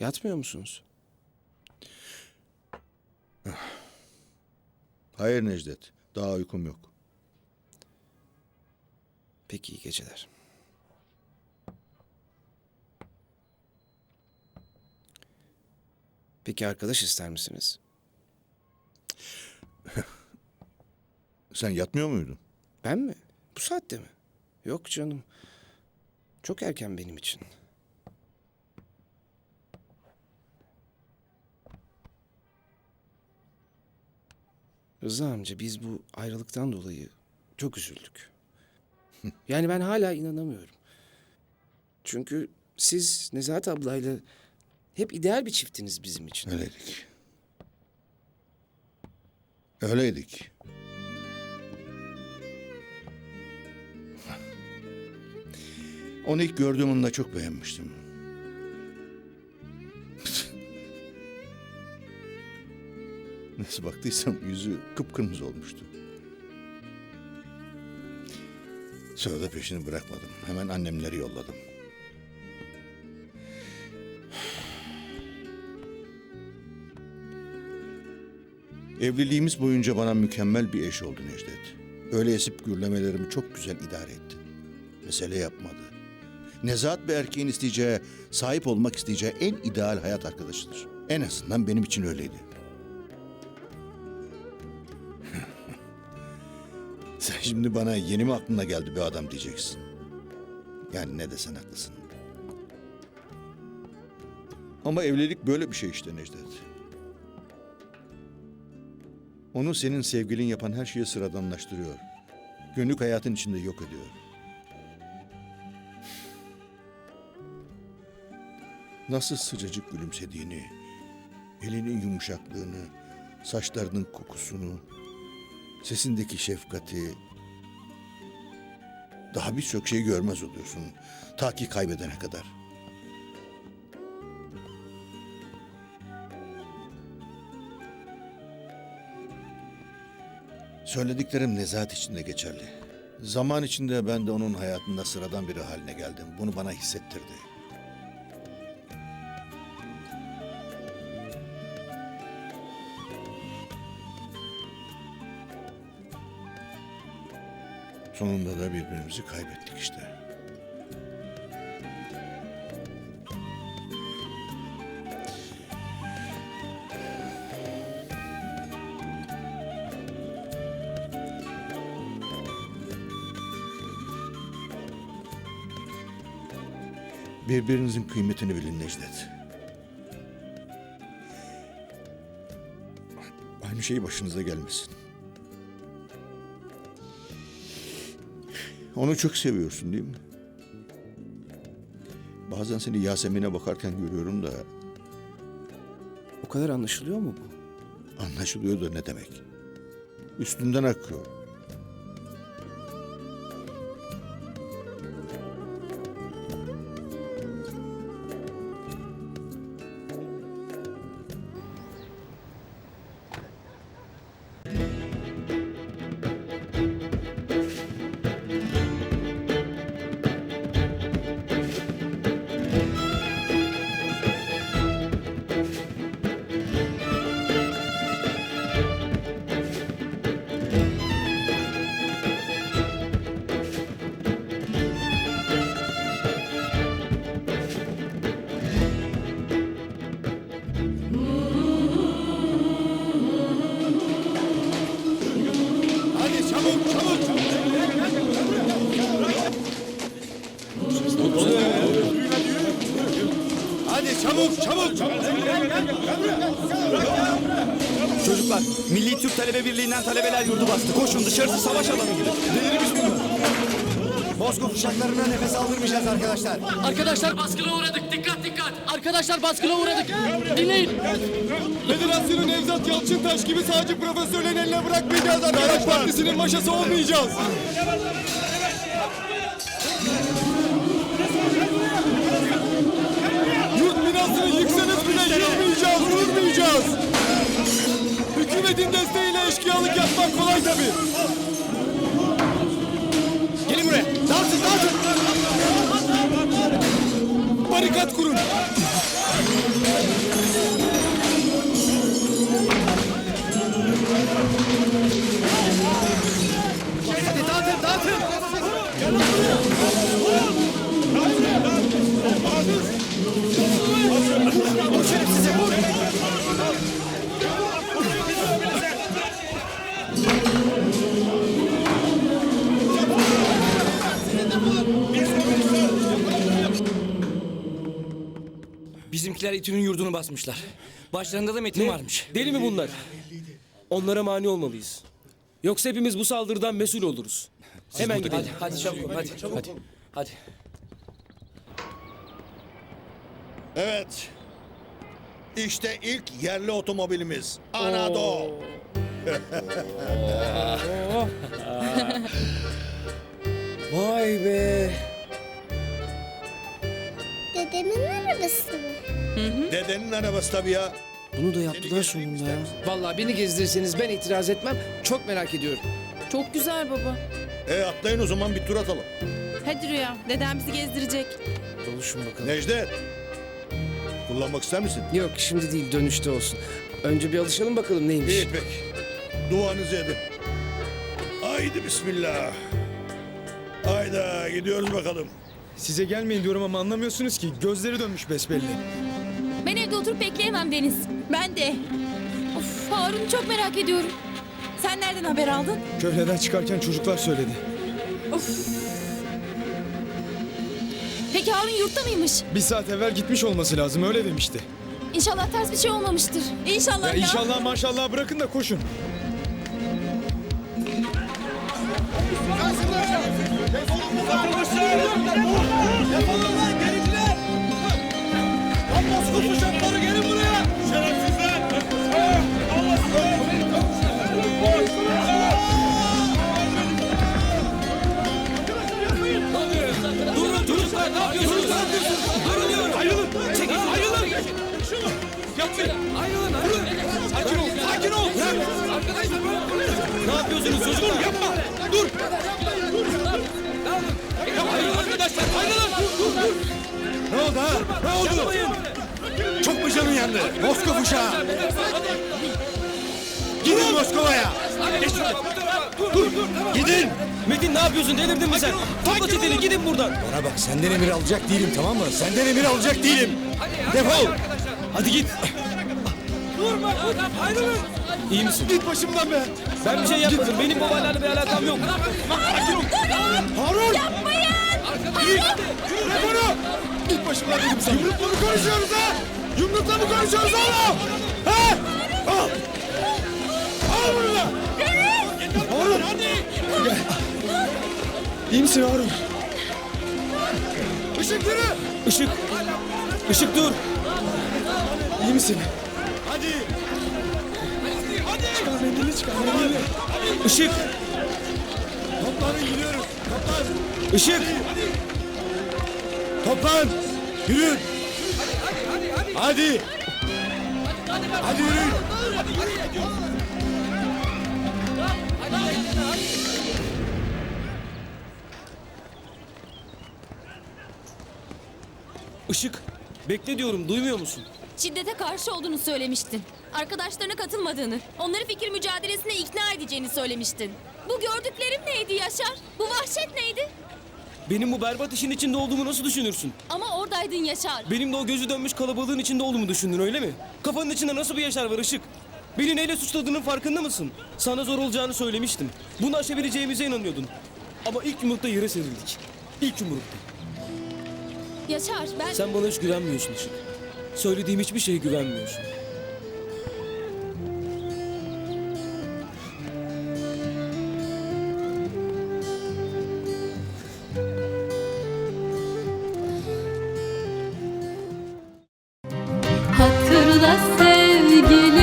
Yatmıyor musunuz? Hayır Necdet. Daha uykum yok. Peki iyi geceler. Peki arkadaş ister misiniz? Sen yatmıyor muydun? Ben mi? Bu saatte mi? Yok canım. Çok erken benim için. Rıza amca biz bu ayrılıktan dolayı çok üzüldük. Yani ben hala inanamıyorum. Çünkü siz Nezahat ablayla hep ideal bir çiftiniz bizim için. Öyleydik. Öyleydik. Onu ilk gördüğüm anda çok beğenmiştim. Nasıl baktıysam yüzü kıpkırmızı olmuştu. Sonra da peşini bırakmadım. Hemen annemleri yolladım. Evliliğimiz boyunca bana mükemmel bir eş oldu Necdet. Öyle esip gürlemelerimi çok güzel idare etti. Mesele yapmadı. Nezahat bir erkeğin isteyeceği, sahip olmak isteyeceği en ideal hayat arkadaşıdır. En azından benim için öyleydi. Şimdi bana yeni mi aklına geldi bir adam diyeceksin. Yani ne desen haklısın. Ama evlilik böyle bir şey işte Necdet. Onu senin sevgilin yapan her şeye sıradanlaştırıyor. Günlük hayatın içinde yok ediyor. Nasıl sıcacık gülümsediğini, elinin yumuşaklığını, saçlarının kokusunu, sesindeki şefkati, daha birçok şey görmez oluyorsun ta ki kaybedene kadar. Söylediklerim nezahat içinde geçerli. Zaman içinde ben de onun hayatında sıradan biri haline geldim. Bunu bana hissettirdi. Sonunda da birbirimizi kaybettik işte. Birbirinizin kıymetini bilin Necdet. Aynı şey başınıza gelmesin. Onu çok seviyorsun değil mi? Bazen seni Yasemin'e bakarken görüyorum da O kadar anlaşılıyor mu bu? anlaşılıyor da ne demek? Üstünden akıyor. Çabuk çabuk. Çocuklar, Milli Türk Talebe Birliği'nden talebeler yurdu bastı. Koşun dışarısı savaş alanı gibi. Delirmiş bunlar. Bozkurt uşaklarına nefes aldırmayacağız arkadaşlar. Arkadaşlar baskına uğradık. Dikkat dikkat. Arkadaşlar baskına uğradık. Dinleyin. Federasyonu Nevzat Yalçıntaş gibi sadece profesörlerin eline bırakmayacağız arkadaşlar. Partisinin maşası olmayacağız. yapacağız. Hükümetin desteğiyle eşkıyalık yapmak kolay tabii. Gelin buraya. Dağıtın, dağıtın. Barikat kurun. Hadi dağıtın, dağıtın. Gel buraya. Vur şerefsize, vur. Bizimkiler İTÜ'nün yurdunu basmışlar. Başlarında da Metin varmış. Deli mi bunlar? Onlara mani olmalıyız. Yoksa hepimiz bu saldırıdan mesul oluruz. Hemen gidelim. Hadi hadi çabuk hadi. Hadi. Hadi. Evet. İşte ilk yerli otomobilimiz. Anadolu. Vay be. Dedemin arabası mı? Dedenin arabası tabii ya. Bunu da yaptılar sonunda ya. Vallahi beni gezdirirseniz ben itiraz etmem. Çok merak ediyorum. Çok güzel baba. E atlayın o zaman bir tur atalım. Hadi Rüya, dedem bizi gezdirecek. Doluşun bakalım. Necdet. Kullanmak ister misin? Yok şimdi değil dönüşte olsun. Önce bir alışalım bakalım neymiş. İyi pek. Duanızı edin. Haydi bismillah. Hayda gidiyoruz bakalım. Size gelmeyin diyorum ama anlamıyorsunuz ki. Gözleri dönmüş besbelli. Ben evde oturup bekleyemem Deniz. Ben de. Of, Harun'u çok merak ediyorum. Sen nereden haber aldın? Köhneden çıkarken çocuklar söyledi. Peki Harun yurtta mıymış? Bir saat evvel gitmiş olması lazım öyle demişti. İnşallah ters bir şey olmamıştır. İnşallah Ya ya. inşallah maşallah bırakın da koşun. Sakin ol. Sakin ol. Ne yapıyorsunuz çocuklar? Oldu ha? Ne oldu? Çok mu canın yandı? Moskova uşağı. Gidin Moskova'ya. Geç şuraya. Dur dur dur. Gidin. Metin ne yapıyorsun? Delirdin mi sen? Topla çeteni gidin buradan. Bana bak senden emir alacak değilim tamam mı? Senden emir alacak değilim. Defol. Hadi git. Durma ayrılın. İyi misin? Git başımdan be. Ben bir şey yapmadım. Benim babaylarla bir alakam yok. Harun. Yapmayın. Yürü. Defolu. Git başımdan dedim sana. Yumrukla mı konuşuyoruz ha? Yumrukla mı konuşuyoruz oğlum? Ha? Al. Al bunu da. Harun. Gel. İyi misin Harun? Işık yürü. Işık. Işık dur. İyi misin? Hadi. Hadi. Çıkar mendilini çıkar mendilini. Işık. Toplanın gidiyoruz. Toplan. Işık. Toplan. Yürüyün. Hadi. Hadi yürüyün. Işık. Bekle diyorum. Duymuyor musun? Şiddete karşı olduğunu söylemiştin. Arkadaşlarına katılmadığını, onları fikir mücadelesine ikna edeceğini söylemiştin. Bu gördüklerim neydi Yaşar? Bu vahşet neydi? Benim bu berbat işin içinde olduğumu nasıl düşünürsün? Ama oradaydın Yaşar. Benim de o gözü dönmüş kalabalığın içinde olduğumu düşündün öyle mi? Kafanın içinde nasıl bir yaşar var Işık? Beni neyle suçladığının farkında mısın? Sana zor olacağını söylemiştim. Bunu aşabileceğimize inanıyordun. Ama ilk yumrukta yere serildik. İlk yumrukta. Yaşar ben... Sen bana hiç güvenmiyorsun Işık. Söylediğim hiçbir şeye güvenmiyorsun. O mesut